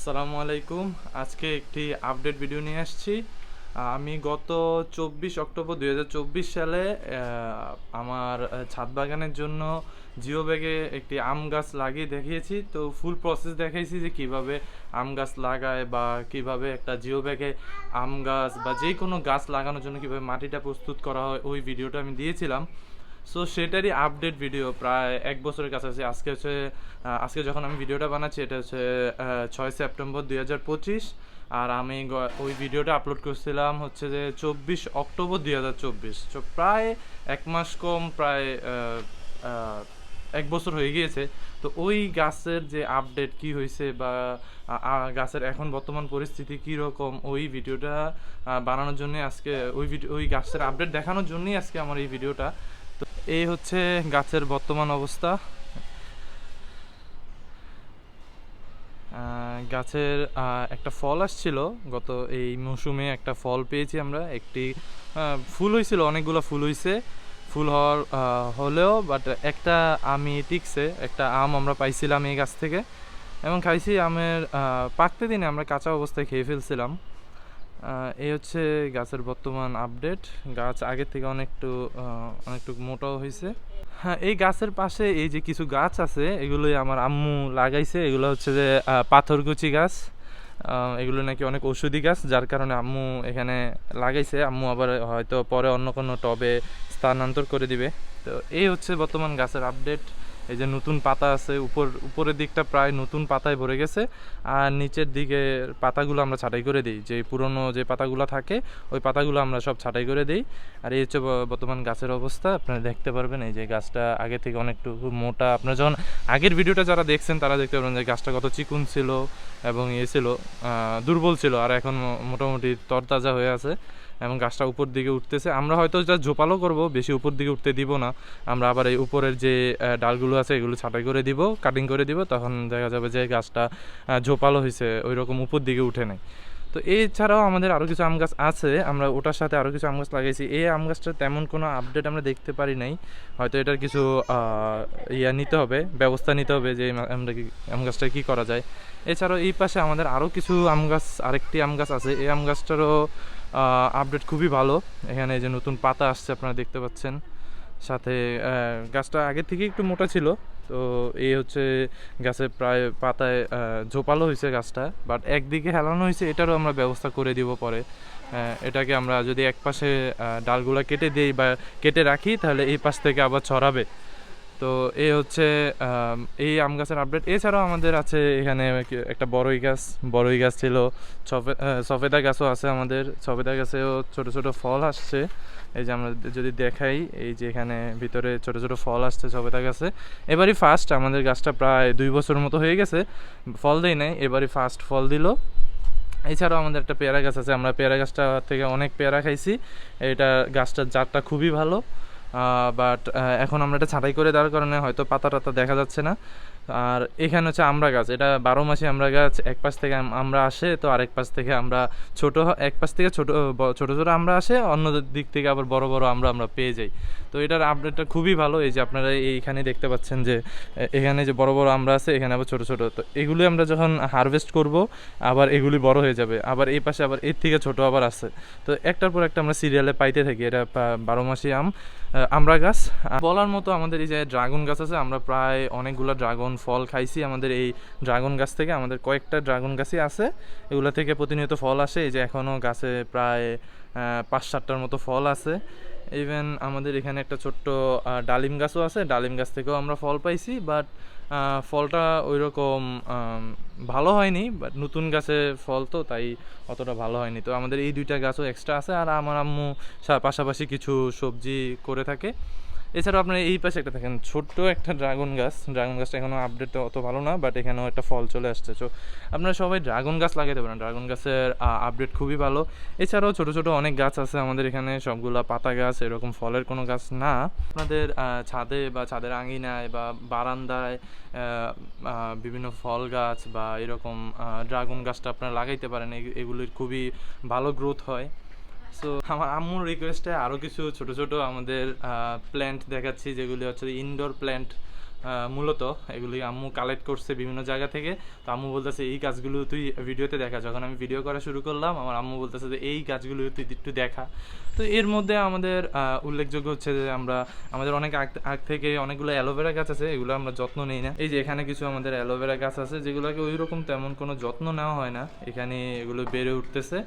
আসসালামু আলাইকুম। আজকে একটি আপডেট ভিডিও নিয়ে আসছি। আমি গত চব্বিশ অক্টোবর দু হাজার চব্বিশ সালে আমার ছাদ বাগানের জন্য জিও ব্যাগে একটি আম গাছ লাগিয়ে দেখিয়েছি। তো ফুল প্রসেস দেখাইছি যে কীভাবে আম গাছ লাগায় বা কীভাবে একটা জিও ব্যাগে আম গাছ বা যে কোনো গাছ লাগানোর জন্য কীভাবে মাটিটা প্রস্তুত করা হয়, ওই ভিডিওটা আমি দিয়েছিলাম। সো সেটারই আপডেট ভিডিও প্রায় এক বছরের কাছাকাছি। আজকে হচ্ছে আজকে যখন আমি ভিডিওটা বানাচ্ছি, এটা হচ্ছে ছয় সেপ্টেম্বর দুই হাজার পঁচিশ। আর আমি ওই ভিডিওটা আপলোড করছিলাম হচ্ছে যে চব্বিশ অক্টোবর দুই হাজার চব্বিশ। তো প্রায় এক মাস কম, প্রায় এক বছর হয়ে গিয়েছে। তো ওই গাছের যে আপডেট কি হয়েছে বা গাছের এখন বর্তমান পরিস্থিতি কি রকম ওই ভিডিওটা বানানোর জন্য আজকে, ওই ভিডিও ওই গাছের আপডেট দেখানোর জন্যই আজকে আমার এই ভিডিওটা এই হচ্ছে গাছের বর্তমান অবস্থা। গাছের একটা ফল আসছিল। গত এই মৌসুমে একটা ফল পেয়েছি আমরা। একটি ফুল হয়েছিল, অনেকগুলো ফুল হয়েছে ফুল হওয়ার হলেও বাট একটা আমি টিকছে, একটা আম আমরা পাইছিলাম এই গাছ থেকে। এবং খাইছি আমের পাকতে দিনে আমরা কাঁচা অবস্থায় খেয়ে ফেলছিলাম। এই হচ্ছে গাছের বর্তমান আপডেট গাছ আগের থেকে অনেকটু অনেকটু মোটাও হয়েছে। হ্যাঁ এই গাছের পাশে এই যে কিছু গাছ আছে এগুলোই আমার আম্মু লাগাইছে। এগুলো হচ্ছে যে আহ, পাথরকুচি গাছ। এগুলো নাকি অনেক ঔষধি গাছ যার কারণে আম্মু এখানে লাগাইছে। আম্মু আবার হয়তো পরে অন্য কোনো টবে স্থানান্তর করে দিবে। তো এই হচ্ছে বর্তমান গাছের আপডেট এই যে নতুন পাতা আছে, উপর, উপরের দিকটা প্রায় নতুন পাতায় ভরে গেছে, আর নিচের দিকে পাতাগুলো আমরা ছাঁটাই করে দিই। যে পুরনো যে পাতাগুলো থাকে, ওই পাতাগুলো আমরা সব ছাঁটাই করে দিই। আর এই হচ্ছে বর্তমান গাছের অবস্থা, আপনারা দেখতে পারবেন এই যে গাছটা আগে থেকে অনেকটু মোটা। আপনারা যখন আগের ভিডিওটা যারা দেখছেন, তারা দেখতে পারবেন যে গাছটা কত চিকুন ছিল এবং ইয়ে ছিল দুর্বল ছিল, আর এখন মোটামুটি তরতাজা হয়ে আছে। এবং গাছটা উপর দিকে উঠতেছে। আমরা হয়তো যা ঝোপালো করব, বেশি উপর দিকে উঠতে দিব না। আমরা আবার এই উপরের যে ডালগুলো আছে, এগুলো ছাঁটাই করে দিব কাটিং করে দিব, তখন দেখা যাবে যে গাছটা ঝোপালো হয়েছে ওই রকম উপর দিকে উঠে নেয় তো এছাড়াও আমাদের আরও কিছু আম গাছ আছে, আমরা ওটার সাথে আরও কিছু আম গাছ লাগাইছি। এই আম গাছটার তেমন কোনো আপডেট আমরা দেখতে পারি নাই। হয়তো এটার কিছু ইয়া নিতে হবে, ব্যবস্থা নিতে হবে যে আমরা কি, আম গাছটা কী করা যায়। এছাড়াও এই পাশে আমাদের আরও কিছু আম গাছ, আরেকটি আম গাছ আছে। এই আম গাছটারও আপডেট খুবই ভালো। এখানে যে নতুন পাতা আসছে, আপনারা দেখতে পাচ্ছেন। সাথে গাছটা আগে থেকে একটু মোটা ছিল। তো এই হচ্ছে গাছে প্রায় পাতায় ঝোপালো হয়েছে গাছটা। বাট একদিকে হেলানো হয়েছে, এটারও আমরা ব্যবস্থা করে দিব পরে। এটাকে আমরা যদি এক পাশে ডালগুলা কেটে দিই বা কেটে রাখি, তাহলে এই পাশ থেকে আবার ছড়াবে। তো এই হচ্ছে এই আম গাছের আপডেট এছাড়াও আমাদের আছে এখানে একটা বড়ই গাছ বড়ই গাছ ছিল। সফে- সফেদা গাছও আছে আমাদের। সফেদা গাছেও ছোট ছোট ফল আসছে। এই যে আমরা যদি দেখাই, এই যে এখানে ভিতরে ছোট ছোট ফল আসছে সফেদা গাছে। এবারই ফার্স্ট আমাদের গাছটা প্রায় দুই বছর মতো হয়ে গেছে। ফল দেয় নাই, এবারই ফার্স্ট ফল দিল। এছাড়াও আমাদের একটা পেয়ারা গাছ আছে। আমরা পেয়ারা গাছটা থেকে অনেক পেয়ারা খাইছি। এটা গাছটার জাতটা খুবই ভালো। বাট এখন আমরা এটা ছাঁটাই করে দেওয়ার কারণে হয়তো পাতা টাতা দেখা যাচ্ছে না। আর এখানে হচ্ছে আমরা গাছ, এটা বারো মাসে আমরা গাছ, এক পাশ থেকে আমরা আসে, তো আরেক পাশ থেকে আমরা ছোট এক পাশ থেকে ছোট ছোট ছোট আমরা আসে, অন্য দিক থেকে আবার বড় বড় আমরা আমরা পেয়ে যাই। তো এটার আপডেটটা খুবই ভালো, এই যে আপনারা এইখানে দেখতে পাচ্ছেন যে এখানে যে বড় বড় আমরা আছে, এখানে আবার ছোট ছোট। তো এগুলি আমরা যখন হারভেস্ট করব, আবার এগুলি বড় হয়ে যাবে, আবার এই পাশে আবার এর থেকে ছোট আবার আছে। তো একটার পর একটা আমরা সিরিয়ালে পাইতে থাকি, এটা বারো মাসি আম আমরা গাছ। বলার মতো আমাদের এই যে ড্রাগন গাছ আছে, আমরা প্রায় অনেকগুলো ড্রাগন ফল খাইছি আমাদের এই ড্রাগন গাছ থেকে। আমাদের কয়েকটা ড্রাগন গাছই আছে। এগুলো থেকে প্রতিনিয়ত ফল আসে। এই যে এখনও গাছে প্রায় পাঁচ সাতটার মতো ফল আছে। ইভেন আমাদের এখানে একটা ছোট্ট ডালিম গাছও আছে। ডালিম গাছ থেকেও আমরা ফল পাইছি বাট ফলটা ওই রকম ভালো হয়নি। বাট নতুন গাছে ফল তো, তাই অতটা ভালো হয়নি। তো আমাদের এই দুইটা গাছও এক্সট্রা আছে। আর আমার আম্মু পাশাপাশি কিছু সবজি করে থাকে। এছাড়াও আপনার এই পাশে একটা দেখেন, ছোট্ট একটা ড্রাগন গাছ। ড্রাগন গাছটা এখনও আপডেট অত ভালো না বাট এখানেও একটা ফল চলে আসছে। তো আপনারা সবাই ড্রাগন গাছ লাগাতে পারেন। ড্রাগন গাছের আপডেট খুবই ভালো। এছাড়াও ছোট ছোট অনেক গাছ আছে আমাদের এখানে, সবগুলা পাতা গাছ, এরকম ফলের কোনো গাছ না। আপনাদের ছাদে বা ছাদের আঙিনায় বা বারান্দায় বিভিন্ন ফল গাছ বা এরকম ড্রাগন গাছটা আপনারা লাগাইতে পারেন। এগ- এগুলির খুবই ভালো গ্রোথ হয়। সো আমার আম্মুর রিকোয়েস্টে আরও কিছু ছোট ছোট আমাদের প্ল্যান্ট দেখাচ্ছি, যেগুলি হচ্ছে ইনডোর প্ল্যান্ট মূলত। এগুলি আম্মু কালেক্ট করছে বিভিন্ন জায়গা থেকে। তো আম্মু বলতেছে, এই গাছগুলো তুই ভিডিওতে দেখা। যখন আমি ভিডিও করা শুরু করলাম, আমার আম্মু বলতেছে যে, এই গাছগুলো তুই একটু দেখা। তো এর মধ্যে আমাদের উল্লেখযোগ্য হচ্ছে যে আমরা, আমাদের অনেক আগ থেকে অনেকগুলো অ্যালোভেরা গাছ আছে, এগুলো আমরা যত্ন নিই না। এই যে এখানে কিছু আমাদের অ্যালোভেরা গাছ আছে, যেগুলোকে ওই রকম তেমন কোনো যত্ন নেওয়া হয় না। এখানে এগুলো বেড়ে উঠতেছে।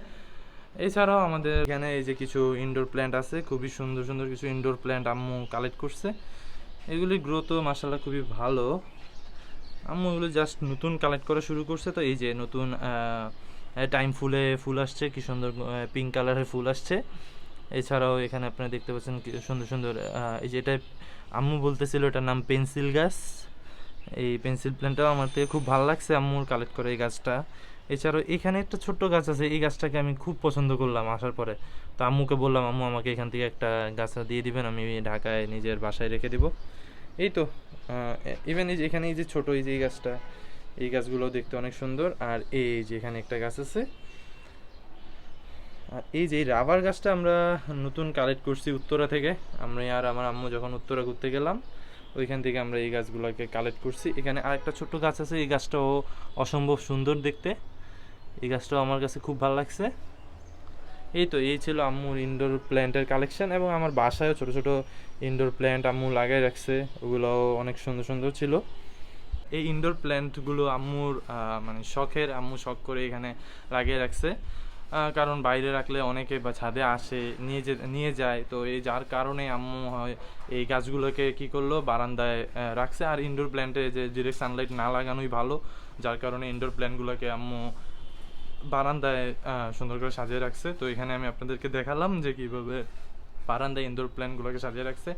এছাড়াও আমাদের এখানে এই যে কিছু ইনডোর প্ল্যান্ট আছে, খুবই সুন্দর সুন্দর কিছু ইনডোর প্ল্যান্ট আম্মু কালেক্ট করছে। এগুলি গ্রোথও মাসাল্লাহ খুবই ভালো। আম্মু এগুলো জাস্ট নতুন কালেক্ট করা শুরু করছে তো, এই যে নতুন টাইম ফুলে ফুল আসছে, কি সুন্দর পিঙ্ক কালারের ফুল আসছে। এছাড়াও এখানে আপনারা দেখতে পাচ্ছেন সুন্দর সুন্দর এই যে এটা আম্মু বলতেছিল, এটার নাম পেন্সিল গাছ। এই পেন্সিল প্ল্যান্টটাও আমার থেকে খুব ভালো লাগছে আম্মুর কালেক্ট করে এই গাছটা। এছাড়াও এখানে একটা ছোট্ট গাছ আছে, এই গাছটাকে আমি খুব পছন্দ করলাম আসার পরে। তো আম্মুকে বললাম, আম্মু, আমাকে এখান থেকে একটা গাছ দিয়ে দিবেন, আমি ঢাকায় নিজের বাসায় রেখে দিব। এই তো ইভেন এই যে এখানে এই যে ছোট এই যে এই গাছটা, এই গাছগুলো দেখতে অনেক সুন্দর। আর এই যে এখানে একটা গাছ আছে। আর এই যে রাবার গাছটা আমরা নতুন কালেক্ট করছি উত্তরা থেকে। আমরা আর আমার আম্মু যখন উত্তরা ঘুরতে গেলাম, ওইখান থেকে আমরা এই গাছগুলোকে কালেক্ট করছি। এখানে আরেকটা ছোট্ট গাছ আছে, এই গাছটাও অসম্ভব সুন্দর দেখতে। এই গাছটাও আমার কাছে খুব ভালো লাগছে। এই তো, এই ছিল আম্মুর ইনডোর প্ল্যান্টের কালেকশন এবং আমার বাসায়ও ছোট ছোট ইনডোর প্ল্যান্ট আম্মু লাগাই রাখছে, ওগুলোও অনেক সুন্দর সুন্দর ছিল। এই ইনডোর প্ল্যান্টগুলো আম্মুর মানে শখের, আম্মু শখ করে এখানে লাগিয়ে রাখছে। কারণ বাইরে রাখলে অনেকে বা ছাদে আসে, নিয়ে যে, নিয়ে যায়, তো এই যার কারণে আম্মু হয়, এই গাছগুলোকে কি করল, বারান্দায় রাখছে। আর ইনডোর প্ল্যান্টে যে ডিরেক্ট সানলাইট না লাগানোই ভালো, যার কারণে ইনডোর প্ল্যান্টগুলোকে আম্মু বারান্দায় সুন্দর করে সাজিয়ে রাখছে। তো এখানে আমি আপনাদেরকে দেখালাম যে কীভাবে বারান্দায় ইনডোর প্ল্যান্টগুলোকে সাজিয়ে রাখছে।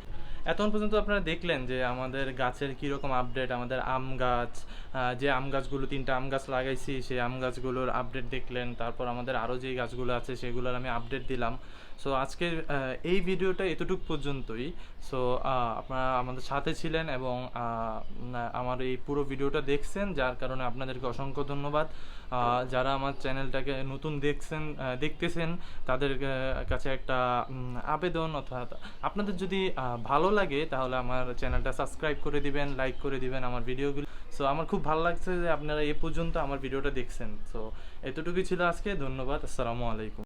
এতক্ষণ পর্যন্ত আপনারা দেখলেন যে আমাদের গাছের কীরকম আপডেট আমাদের আম গাছ যে আম গাছগুলো, তিনটা আম গাছ লাগাইছি, সেই আম গাছগুলোর আপডেট দেখলেন। তারপর আমাদের আরও যে গাছগুলো আছে, সেগুলোর আমি আপডেট দিলাম। সো আজকের এই ভিডিওটা এতটুক পর্যন্তই। সো আপনারা আমাদের সাথে ছিলেন এবং আমার এই পুরো ভিডিওটা দেখছেন, যার কারণে আপনাদেরকে অসংখ্য ধন্যবাদ। যারা আমার চ্যানেলটাকে নতুন দেখছেন দেখতেছেন, তাদের কাছে একটা আবেদন অর্থাৎ আপনাদের যদি ভালো লাগে, তাহলে আমার চ্যানেলটা সাবস্ক্রাইব করে দিবেন, লাইক করে দিবেন আমার ভিডিওগুলো। সো আমার খুব ভালো লাগছে যে আপনারা এ পর্যন্ত আমার ভিডিওটা দেখছেন। সো এতটুকুই ছিল আজকে, ধন্যবাদ, আসসালামু আলাইকুম।